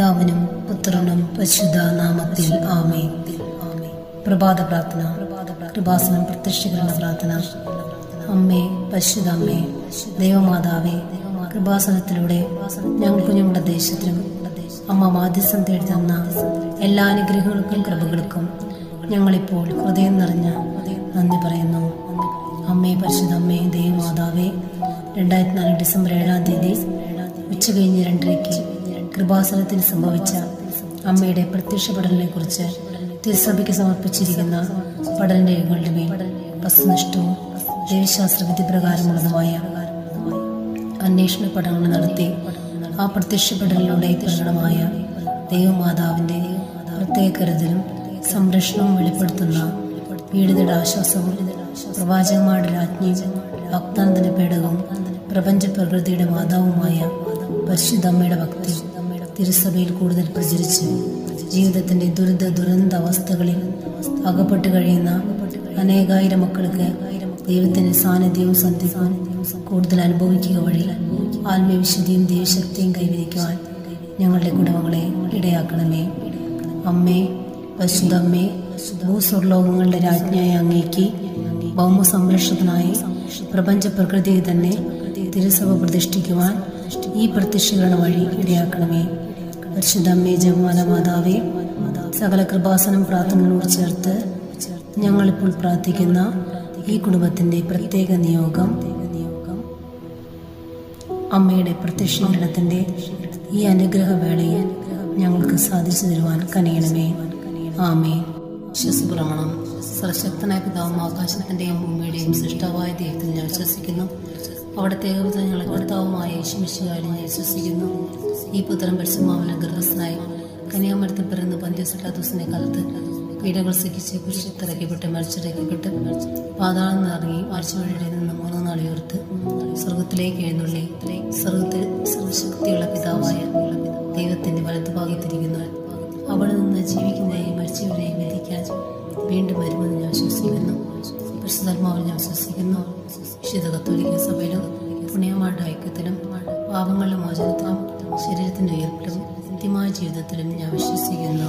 പിതാവിനും പുത്രനും പരിശുദ്ധ നാമത്തിൽ ആമേ പ്രഭാത പ്രാർത്ഥന കൃപാസനം പ്രത്യക്ഷീകരണ പ്രാർത്ഥന. അമ്മേ പരിശുദ്ധ അമ്മേ ദൈവമാതാവേ കൃപാസനത്തിലൂടെ ഞങ്ങൾക്കും ഞങ്ങളുടെ ദേശത്തിനും അമ്മ മാധ്യസ്ഥം തേടി തന്ന എല്ലാ അനുഗ്രഹങ്ങൾക്കും കൃപകൾക്കും ഞങ്ങളിപ്പോൾ ഹൃദയം നിറഞ്ഞ നന്ദി പറയുന്നു. അമ്മേ പരിശുദ്ധ അമ്മേ ദൈവമാതാവേ രണ്ടായിരത്തി നാല് ഡിസംബർ ഏഴാം തീയതി ഉച്ച കഴിഞ്ഞ് രണ്ടരയ്ക്ക് കൃപാസനത്തിൽ സംഭവിച്ച അമ്മയുടെ പ്രത്യക്ഷപ്പെടലിനെ കുറിച്ച് തിരുസഭയ്ക്ക് സമർപ്പിച്ചിരിക്കുന്ന പഠനരേഖകളുടെ മേൽ വസ്തുനിഷ്ഠവും ദൈവശാസ്ത്ര വിധിപ്രകാരമുള്ളതുമായ അന്വേഷണ പഠനങ്ങൾ നടത്തി ആ പ്രത്യക്ഷപ്പെടലിലൂടെ പ്രകടമായ ദൈവമാതാവിന്റെ പ്രത്യേക കരുതലും സംരക്ഷണവും വെളിപ്പെടുത്തുന്ന പീഡിതയുടെ ആശ്വാസവും പ്രവാചകന്മാരുടെ രാജ്ഞിയും വാഗ്ദാനത്തിന്റെ പേടകവും പ്രപഞ്ച പ്രകൃതിയുടെ മാതാവുമായ പരിശുദ്ധമ്മയുടെ ഭക്തി തിരുസഭയിൽ കൂടുതൽ പ്രചരിച്ച് ജീവിതത്തിന്റെ ദുരിത ദുരന്ത അവസ്ഥകളിൽ അകപ്പെട്ട് കഴിയുന്ന അനേകായിരം മക്കൾക്ക് ദൈവത്തിന്റെ സാന്നിധ്യവും സന്ധിപ്പും കൂടുതൽ അനുഭവിക്കുക വഴി ആത്മവിശുദ്ധിയും ദൈവശക്തിയും കൈവരിക്കുവാൻ ഞങ്ങളുടെ കുടുംബങ്ങളെ ഇടയാക്കണമേ. അമ്മേ പശുതമ്മേ ഭൂസ്വർലോകങ്ങളുടെ രാജ്ഞിയായ അങ്ങേക്ക് ഭൗമ സംരക്ഷണത്തിനായി പ്രപഞ്ച പ്രകൃതിയെ തന്നെ തിരുസഭ പ്രതിഷ്ഠിക്കുവാൻ ഈ പ്രത്യക്ഷീകരണ വഴി ഇടയാക്കണമേ. പരിശുദ്ധമ്മേ ജമാല മാതാവേ സകല കൃപാസനം പ്രാർത്ഥനകളോട് ചേർത്ത് ഞങ്ങളിപ്പോൾ പ്രാർത്ഥിക്കുന്ന ഈ കുടുംബത്തിന്റെ പ്രത്യേക നിയോഗം അമ്മയുടെ പ്രത്യക്ഷീകരണത്തിന്റെ ഈ അനുഗ്രഹ വേളയിൽ ഞങ്ങൾക്ക് സാധിച്ചു തരുവാൻ കനിയണമേ. ആമേ വിശ്വസപ്രമണം. സർശക്തനായ പിതാവും ആകാശത്തിന്റെയും ഭൂമിയുടെയും സൃഷ്ടാവായ ദൈവത്തിൽ ഞാൻ വിശ്വസിക്കുന്നു. അവിടുത്തെ ഏകപുത്ര ഞങ്ങളെ കർത്താവുമായ യേശുമിശുകാരി ഞാൻ വിശ്വസിക്കുന്നു. ഈ പുത്രൻ പരിശുമാവിനെ ഗർഭസ്ഥനായി കന്യാമരത്തിൽ പിറന്ന് പന്ത്യസലാദൂസിനെ കാലത്ത് പീഡകൾ സഹിച്ച് കുരിശത്തിറക്കപ്പെട്ട് മരിച്ചിറക്കിപ്പെട്ട് പാതാളം നിറങ്ങി ആഴ്ചവഴിയുടെ നിന്ന് മൂന്ന് നാൾ ഉയർത്ത് സ്വർഗത്തിലേക്ക് എഴുന്നള്ളി. സ്വർഗത്തിൽ സർവശക്തിയുള്ള പിതാവായ ദൈവത്തിന്റെ വലത്തുഭാഗത്തിരിക്കുന്നവൻ. അവിടെ നിന്ന് ജീവിക്കുന്നതിനെയും മരിച്ചവരെയും വിധിക്കാൻ വീണ്ടും വരുമെന്ന് ഞാൻ വിശ്വസിക്കുന്നു. പരിശുദ്ധാത്മാവിൽ ഞാൻ വിശ്വസിക്കുന്നു. വിശുദ്ധ കത്തോലിക്ക പാപങ്ങളുടെ മോചനത്തിലും ശരീരത്തിന്റെ ഉയർപ്പിലും നിത്യമായ ജീവിതത്തിലും ഞാൻ വിശ്വസിക്കുന്നു.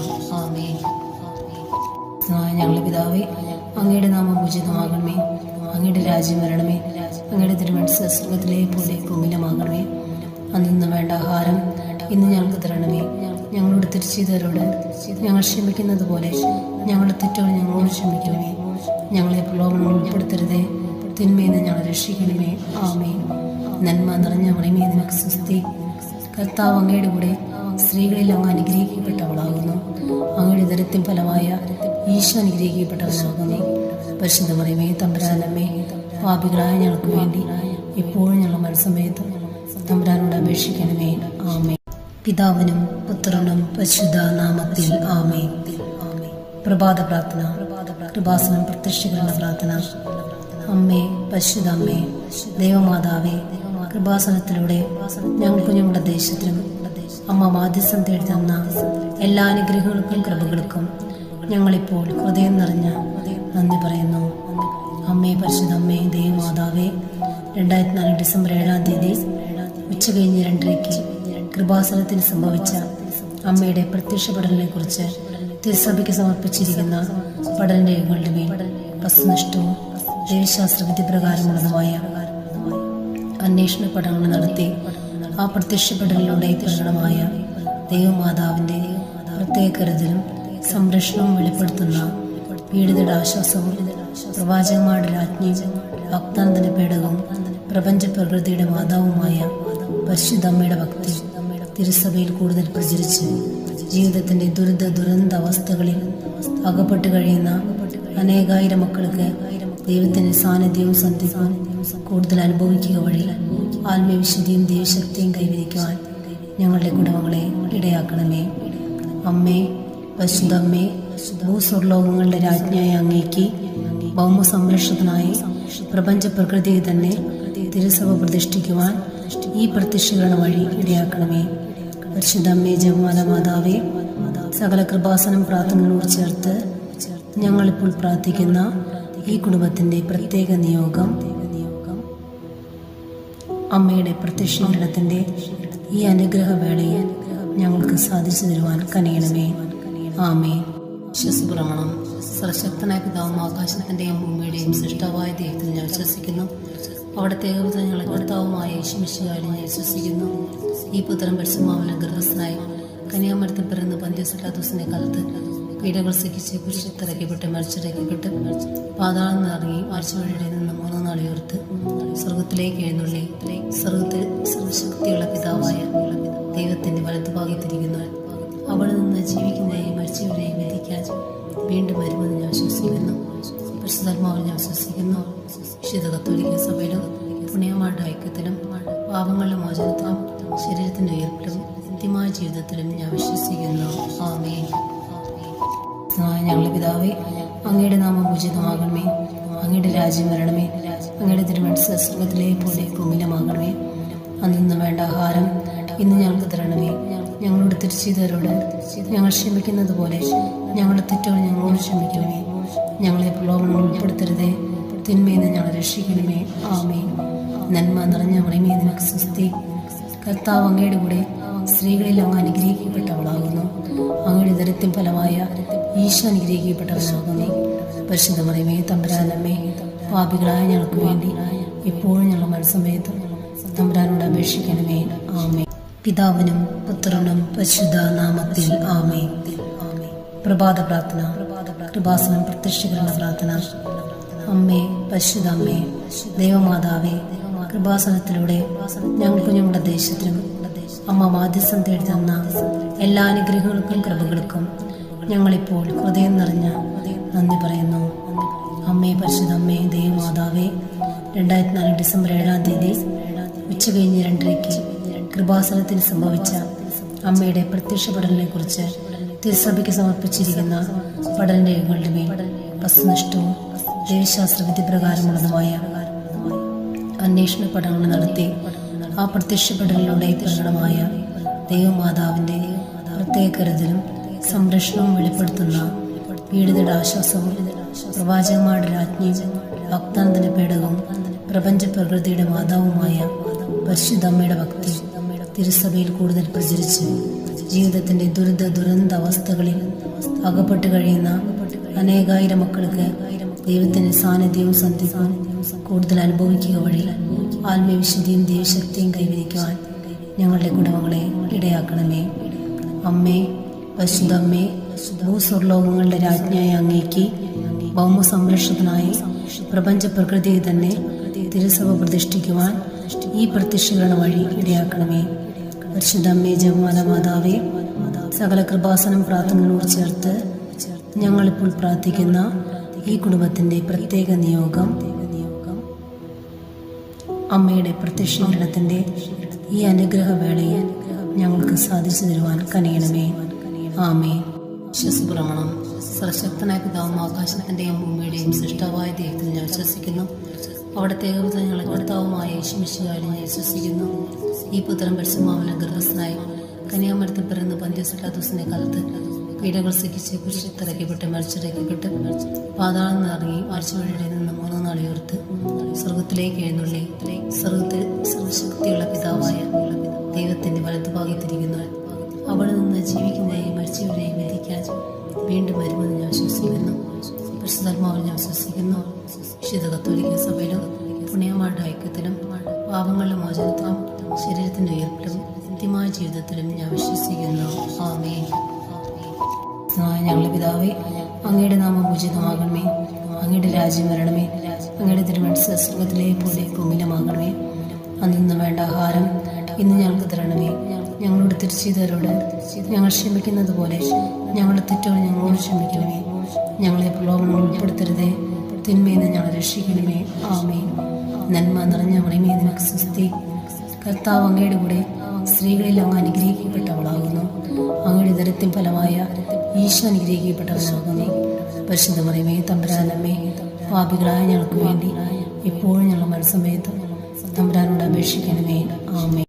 ഞങ്ങളുടെ പിതാവേ അങ്ങയുടെ നാമം ഉചിതമാകണമേ. അങ്ങയുടെ രാജ്യം വരണമേ. അങ്ങയുടെ തിരുമനസ് സ്വർഗത്തിലെ പോലെ ഭൂമിയിലുമാകണമേ അന്നു വേണ്ട ആഹാരം ഇന്ന് ഞങ്ങൾക്ക് തരണമേ. ഞങ്ങളോട് തിരിച്ചുതരോട് ഞങ്ങൾ ക്ഷമിക്കുന്നത് പോലെ ഞങ്ങളുടെ തെറ്റുകൾ ഞങ്ങളോട് ക്ഷമിക്കണമേ. ഞങ്ങളെ പ്രലോഭനം ഉൾപ്പെടുത്തരുതേ. തിന്മയെന്ന് ഞങ്ങൾ രക്ഷിക്കണമേ. ആമേ നന്മ നിറഞ്ഞ മണിമേ സ്വസ്തി കർത്താവ് അങ്ങയുടെ കൂടെ സ്ത്രീകളിൽ അങ്ങ് അനുഗ്രഹിക്കപ്പെട്ടവളാകുന്നു. അങ്ങയുടെ ദരത്തിൻ ഫലമായ ഈശോ അനുഗ്രഹിക്കപ്പെട്ടവളാകുന്നു പരിശുദ്ധ മറിയമേ തമ്പരാനമ്മേ പാപികളായ ഞങ്ങൾക്ക് വേണ്ടി എപ്പോഴും ഞങ്ങൾ മനസ്സമയത്തും തമ്പരാനോട് അപേക്ഷിക്കണമേ. ആമേ പിതാവിനും പുത്രനും പരിശുദ്ധ നാമത്തിൽ ആമേ പ്രഭാത പ്രാർത്ഥന കൃപാസനം പ്രത്യക്ഷീകരണ പ്രാർത്ഥന. അമ്മേ പരിശുദ്ധ അമ്മേ ദൈവമാതാവേ കൃപാസനത്തിലൂടെ ഞങ്ങൾക്കും ഞങ്ങളുടെ ദേശത്തിനും അമ്മ മാധ്യസ്ഥം തേടി തന്ന എല്ലാ അനുഗ്രഹങ്ങൾക്കും കൃപകൾക്കും ഞങ്ങളിപ്പോൾ ഹൃദയം നിറഞ്ഞ നന്ദി പറയുന്നു. അമ്മേ പരിശുദ്ധ അമ്മേ ദൈവമാതാവേ രണ്ടായിരത്തി നാല് ഡിസംബർ ഏഴാം തീയതി ഉച്ച കഴിഞ്ഞ് രണ്ടരയ്ക്ക് കൃപാസനത്തിൽ സംഭവിച്ച അമ്മയുടെ പ്രത്യക്ഷപ്പെടലിനെക്കുറിച്ച് തിരുസഭയ്ക്ക് സമർപ്പിച്ചിരിക്കുന്ന പഠനരേഖകളുടെ മേൽ വസ്തുനിഷ്ഠവും ദൈവശാസ്ത്ര വിധിപ്രകാരമുള്ളതുമായ അന്വേഷണ പഠനങ്ങൾ നടത്തി ആ പ്രത്യക്ഷപ്പെടലിലൂടെ പ്രകടമായ ദൈവമാതാവിന്റെ പ്രത്യേക കരുതലും സംരക്ഷണവും വെളിപ്പെടുത്തുന്ന പീഡിതയുടെ ആശ്വാസവും പ്രവാചകന്മാരുടെ രാജ്ഞിയും വാഗ്ദാനത്തിന്റെ പേടകവും പ്രപഞ്ച പ്രകൃതിയുടെ മാതാവുമായ പരിശുദ്ധമ്മയുടെ ഭക്തി തിരുസഭയിൽ കൂടുതൽ പ്രചരിച്ച് ജീവിതത്തിന്റെ ദുരിത ദുരന്ത അവസ്ഥകളിൽ അകപ്പെട്ട് കഴിയുന്ന അനേകായിരം മക്കൾക്ക് ദൈവത്തിന്റെ സാന്നിധ്യവും സന്ധിപ്പും കൂടുതൽ അനുഭവിക്കുക വഴി ആത്മവിശുദ്ധിയും ദൈവശക്തിയും കൈവരിക്കുവാൻ ഞങ്ങളുടെ കുടുംബങ്ങളെ ഇടയാക്കണമേ. അമ്മേ വശുദ്ധമ്മേ ഭൂസ്വർലോകങ്ങളുടെ രാജ്ഞിയായ അങ്ങേക്ക് ഭൗമ സംരക്ഷണത്തിനായി പ്രപഞ്ച പ്രകൃതിയെ തന്നെ തിരുസഭ പ്രതിഷ്ഠിക്കുവാൻ ഈ പ്രത്യക്ഷീകരണ വഴി ഇടയാക്കണമേ. പരിശുദ്ധമ്മേ ജപമാല മാതാവേ സകല കൃപാസനം പ്രാർത്ഥനകളോട് ചേർത്ത് ഞങ്ങളിപ്പോൾ പ്രാർത്ഥിക്കുന്ന ഈ കുടുംബത്തിന്റെ പ്രത്യേക നിയോഗം അമ്മയുടെ പ്രത്യക്ഷീകരണത്തിന്റെ ഈ അനുഗ്രഹ വേളയിൽ ഞങ്ങൾക്ക് സാധിച്ചു തരുവാൻ കനിയണമേ. ആമേ ശ്വസുബ്രഹ്മണം സർശക്തനായ പിതാവും ആകാശത്തിന്റെയും ഭൂമിയുടെയും സൃഷ്ടാവായ ദൈവത്തിൽ ഞാൻ വിശ്വസിക്കുന്നു. അവിടുത്തെ ഏകപുത്രൻ ഞങ്ങളെ കർത്താവുമായ യേശുമിശുകാരി ഞാൻ വിശ്വസിക്കുന്നു. ഈ പുത്രം പരിശുമാവിലെ ഗർഭസ്ഥനായി കന്യാമരത്തിൽ പിറന്ന് പന്ത്യസലാദോസിനെ കാലത്ത് പീഡകൾ സഹിച്ച് കുരിശത്തിറക്കപ്പെട്ട് മരിച്ചിറക്കപ്പെട്ട് പാതാളം നിറങ്ങി ആഴ്ചവഴിയുടെ നിന്ന് മൂന്ന് നാളിയോർത്ത് സ്വർഗത്തിലേക്ക് എഴുന്നള്ളി. സ്വർഗത്തിൽ സർവശക്തിയുള്ള പിതാവായ ദൈവത്തിന്റെ വലത്തുഭാഗത്തിരിക്കുന്നവൻ അവിടെ നിന്ന് ജീവിക്കുന്നതിനെയും മരിച്ചവരെയും വിധിക്കാൻ വീണ്ടും വരുമെന്ന് ഞാൻ വിശ്വസിക്കുന്നു. പരിശുദ്ധാത്മാവിൽ ഞാൻ വിശ്വസിക്കുന്നു. വിശുദ്ധ കത്തോലിക്ക സഭയിലും പുണ്യമാരുടെ ഐക്യത്തിലും പാപങ്ങളുടെ മോചനത്തിലും ശരീരത്തിന്റെ ഉയർപ്പിലും നിത്യമായ ജീവിതത്തിലും ഞാൻ വിശ്വസിക്കുന്നു. ആമേ ഞങ്ങളുടെ പിതാവേ അങ്ങയുടെ നാമം ഉചിതമാകണമേ. അങ്ങയുടെ രാജ്യം വരണമേ. അങ്ങയുടെ തിരുമനസ് സ്വർഗത്തിലെ പോലെ ഭൂമിയിലുമാകണമേ അന്നു വേണ്ട ആഹാരം ഇന്ന് ഞങ്ങൾക്ക് തരണമേ. ഞങ്ങളോട് തിരിച്ചുതരോട് ഞങ്ങൾ ക്ഷമിക്കുന്നത് പോലെ ഞങ്ങളുടെ തെറ്റുകൾ ഞങ്ങളോട് ക്ഷമിക്കണമേ. ഞങ്ങളെ പ്രലോഭനം ഉൾപ്പെടുത്തരുതേ. തിന്മയെന്ന് ഞങ്ങൾ രക്ഷിക്കണമേ. ആമേ നന്മ നിറഞ്ഞ മറിമേ നിനക്ക് സുസ്തി കർത്താവ് അങ്ങയുടെ കൂടെ സ്ത്രീകളിൽ അങ്ങ് അനുഗ്രഹിക്കപ്പെട്ടവളാകുന്നു. അങ്ങയുടെ ദരിദ്രം ഫലമായ ഈശോ ലോകമേ പരിശുദ്ധ പറയുമേ തമ്പുരാനമ്മേ പാപികളായ ഞങ്ങൾക്ക് വേണ്ടി എപ്പോഴും ഞങ്ങൾ മനസ്സമയത്തും തമ്പുരാനോട് അപേക്ഷിക്കണമേ. ആമേ പിതാവിനും പുത്രനും പരിശുദ്ധ നാമത്തിൽ ആമേ പ്രഭാത പ്രാർത്ഥന കൃപാസനം പ്രത്യക്ഷീകരണ പ്രാർത്ഥന. അമ്മേ പരിശുദ്ധ അമ്മേ ദൈവമാതാവേ കൃപാസനത്തിലൂടെ ഞങ്ങൾക്ക് ഞങ്ങളുടെ ദേശത്തിനും അമ്മ മാധ്യസ്ഥം തേടി തന്ന എല്ലാ അനുഗ്രഹങ്ങൾക്കും കൃപകൾക്കും ഞങ്ങളിപ്പോൾ ഹൃദയം നിറഞ്ഞ നന്ദി പറയുന്നു. അമ്മേ പരിശുദ്ധ അമ്മേ ദൈവമാതാവേ രണ്ടായിരത്തി നാല് ഡിസംബർ ഏഴാം തീയതി ഉച്ച കഴിഞ്ഞ് രണ്ടരയ്ക്ക് കൃപാസനത്തിൽ സംഭവിച്ച അമ്മയുടെ പ്രത്യക്ഷപ്പെടലിനെ കുറിച്ച് തിരുസഭയ്ക്ക് സമർപ്പിച്ചിരിക്കുന്ന പഠന രേഖകളുടെ മേൽ വസ്തുനിഷ്ഠവും ദൈവശാസ്ത്ര വിധി പ്രകാരമുള്ളതുമായ അന്വേഷണ പഠനങ്ങൾ നടത്തി ആ പ്രത്യക്ഷപ്പെടലിലൂടെ പ്രകടമായ ദൈവമാതാവിന്റെ പ്രത്യേക കരുതലും സംരക്ഷണവും വെളിപ്പെടുത്തുന്ന പീഡിതയുടെ ആശ്വാസവും പ്രവാചകന്മാരുടെ രാജ്ഞിയും ഭക്താനന്ദന്റെ പേടകവും പ്രപഞ്ച പ്രകൃതിയുടെ മാതാവുമായ പരിശുദ്ധമ്മയുടെ ഭക്തി തിരുസഭയിൽ കൂടുതൽ പ്രചരിച്ച് ജീവിതത്തിന്റെ ദുരിത ദുരന്ത അവസ്ഥകളിൽ അകപ്പെട്ട് കഴിയുന്ന അനേകായിരം മക്കൾക്ക് ദൈവത്തിന്റെ സാന്നിധ്യവും സന്ധിപ്പും കൂടുതൽ അനുഭവിക്കുക വഴി ആത്മീയവിശുദ്ധിയും ദൈവശക്തിയും കൈവരിക്കുവാൻ ഞങ്ങളുടെ കുടുംബങ്ങളെ ഇടയാക്കണമേ. അമ്മേ. പരിശുദ്ധമ്മേ ഭൂസ്വർലോകങ്ങളുടെ രാജ്ഞിയായ അങ്ങേക്ക് ഭൗമ സംരക്ഷണത്തിനായി പ്രപഞ്ച പ്രകൃതിയെ തന്നെ തിരുസഭ പ്രതിഷ്ഠിക്കുവാൻ ഈ പ്രത്യക്ഷീകരണ വഴി ഇടയാക്കണമേ. പരിശുദ്ധമ്മേ ജപമാല മാതാവേ സകല കൃപാസനം പ്രാർത്ഥനകളോട് ചേർത്ത് ഞങ്ങളിപ്പോൾ പ്രാർത്ഥിക്കുന്ന ഈ കുടുംബത്തിന്റെ പ്രത്യേക നിയോഗം അമ്മയുടെ പ്രത്യക്ഷീകരണത്തിന്റെ ഈ അനുഗ്രഹ വേളയിൽ ഞങ്ങൾക്ക് സാധിച്ചു തരുവാൻ കനിയണമേ. ആമേ വിശ്വസപ്രമണം. സർശക്തനായ പിതാവും ആകാശത്തിന്റെയും ഭൂമിയുടെയും സൃഷ്ടാവായ ദൈവത്തിൽ ഞാൻ വിശ്വസിക്കുന്നു. അവിടുത്തെ ഏകപുത്രൻ ഞങ്ങളെ കർത്താവുമായ യേശുമിശുകാരി ഞാൻ വിശ്വസിക്കുന്നു. ഈ പുത്രൻ പരിശുമാവിലെ ഗർഭസ്ഥനായി കന്യാമരത്തിൽ പിറന്ന് പന്ത്യസലാദോസിനെ കാലത്ത് പീഡകൾ സഹിച്ച് കുരിശത്തിറക്കപ്പെട്ട് മരിച്ചിറക്കപ്പെട്ട് പാതാളം നിറങ്ങി ആഴ്ചവഴിയുടെ നിന്ന് മൂന്ന് നാളിയോർത്ത് സ്വർഗത്തിലേക്ക് എഴുന്നള്ളി. സ്വർഗത്തിൽ സർവശക്തിയുള്ള പിതാവായ ദൈവത്തിന്റെ വലത്തുഭാഗത്തിരിക്കുന്നവൻ അവിടെ നിന്ന് ജീവിക്കുന്നതിനെയും മരിച്ചവരെയും വിധിക്കാൻ വീണ്ടും വരുമെന്ന് ഞാൻ വിശ്വസിക്കുന്നു. പരിശുദ്ധാത്മാവിൽ ഞാൻ വിശ്വസിക്കുന്നു. വിശുദ്ധ കത്തോലിക്ക സഭയിലും പുണ്യമാരുടെ ഐക്യത്തിലും പാപങ്ങളുടെ മോചനത്തിലും ശരീരത്തിന്റെ ഉയർപ്പിലും നിത്യമായ ജീവിതത്തിലും ഞാൻ വിശ്വസിക്കുന്നു. ആമേ ഞങ്ങളുടെ പിതാവേ അങ്ങയുടെ നാമം ഉചിതമാകണമേ. അങ്ങയുടെ രാജ്യം വരണമേ. അങ്ങയുടെ തിരുമനസ് സ്വർഗത്തിലെ പോലെ ഭൂമിയിലുമാകണമേ അന്നിന്ന് വേണ്ട ആഹാരം ഇന്ന് ഞങ്ങൾക്ക് തരണമേ. ഞങ്ങളോട് തിരിച്ചതരോട് ഞങ്ങൾ ക്ഷമിക്കുന്നത് പോലെ ഞങ്ങളുടെ തെറ്റുകൾ ഞങ്ങളോട് ക്ഷമിക്കണമേ. ഞങ്ങളെ പ്രലോഭനം ഉൾപ്പെടുത്തരുതേ. തിന്മയെന്ന് ഞങ്ങൾ രക്ഷിക്കണമേ. ആമേ നന്മ നിറഞ്ഞ മറിമേ നിനക്ക് സുസ്തി കർത്താവ് അങ്ങയുടെ കൂടെ സ്ത്രീകളിൽ അങ്ങ് അനുഗ്രഹിക്കപ്പെട്ടവളാകുന്നു. അങ്ങയുടെ ദരിദ്രം ഫലമായ ഈശോ അനുഗ്രഹിക്കപ്പെട്ടവളാകുന്നു പരിശുദ്ധ മറിമേ തമ്പുരാനമ്മേ പാപികളായ ഞങ്ങൾക്ക് വേണ്ടി എപ്പോഴും ഞങ്ങൾ മനസ്സമയത്തും തമ്പുരാനോട് അപേക്ഷിക്കണമേ. ആമേ